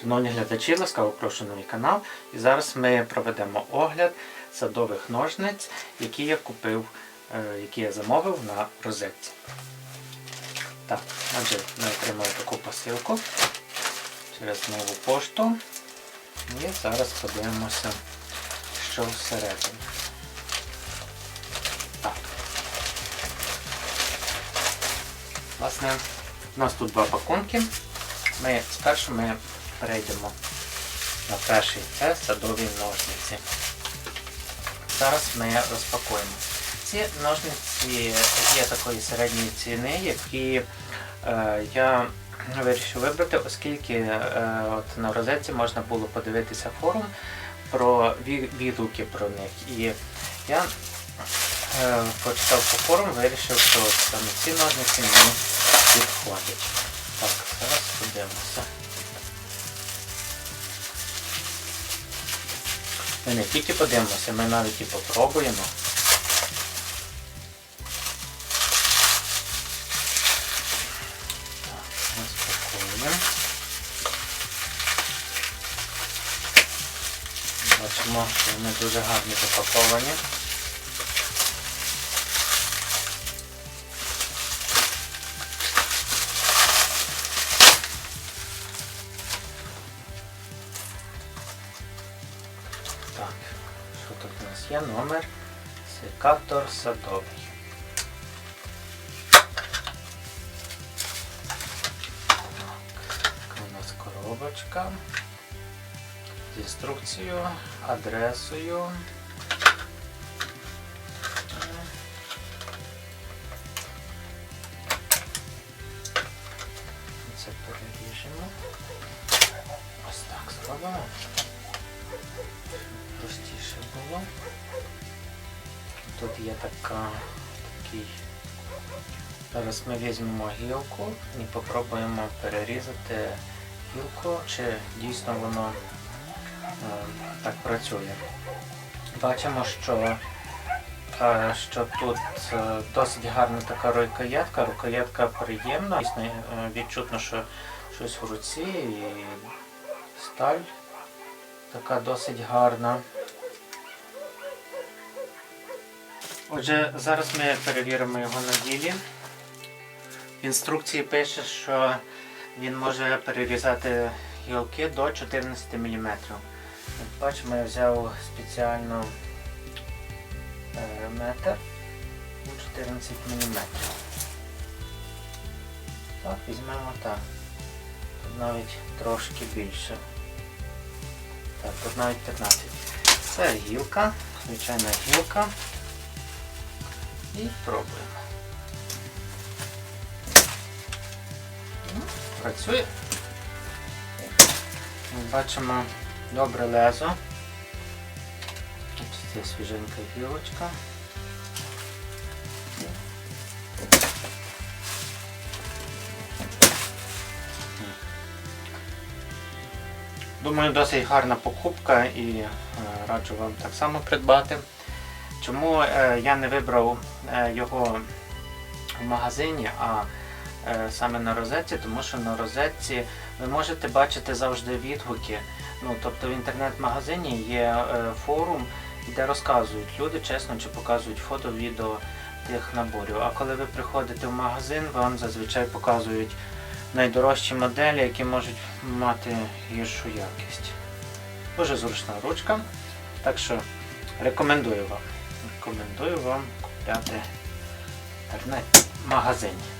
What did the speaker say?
Шановні глядачі, ласкаво прошу на мій канал. І зараз ми проведемо огляд садових ножниць, які я купив, е, які я замовив на розетці. Так, отже, ми отримали таку посилку через нову пошту. І зараз подивимося, що всередині. Так. Власне, у нас тут два пакунки. Ми спершу ми перейдемо на перший це садові ножниці. Зараз ми розпакуємо. Ці ножниці є такої середньої ціни, які е, я вирішив вибрати, оскільки е, от на розетці можна було подивитися форум про відгуки про них. І я е, почитав по форум, вирішив, що саме ці ножниці мені підходять. Так, зараз подивимося. Ми не тільки подивимося, ми навіть і попробуємо. Бачимо, що вони дуже гарні запаковані. Нас є? Номер секатор садовий. Так, у нас коробочка з інструкцією, адресою. Це переріжемо. Ось так зробимо простіше було. Тут є така такий. Зараз ми візьмемо гілку і попробуємо перерізати гілку, чи дійсно воно е, так працює. Бачимо, що, е, що тут е, досить гарна така рукоятка, рукоятка приємна, дійсно е, відчутно, що щось в руці і сталь така досить гарна. Отже, зараз ми перевіримо його на ділі. В інструкції пише, що він може перерізати гілки до 14 мм. Як бачимо, я взяв спеціально е, метр у 14 мм. Так, візьмемо так. Тут навіть трошки більше. Так, тут навіть 15. Це гілка, звичайна гілка. І пробуємо. Ну, Працює. Ми бачимо добре лезо. Ось це свіженька гілочка. Думаю, досить гарна покупка і е, раджу вам так само придбати. Чому е, я не вибрав е, його в магазині, а саме на розетці, тому що на розетці ви можете бачити завжди відгуки. Ну, тобто в інтернет-магазині є форум, де розказують люди чесно чи показують фото, відео тих наборів. А коли ви приходите в магазин, вам зазвичай показують найдорожчі моделі, які можуть мати гіршу якість. Дуже зручна ручка, так що рекомендую вам. Рекомендую вам купляти інтернет-магазині.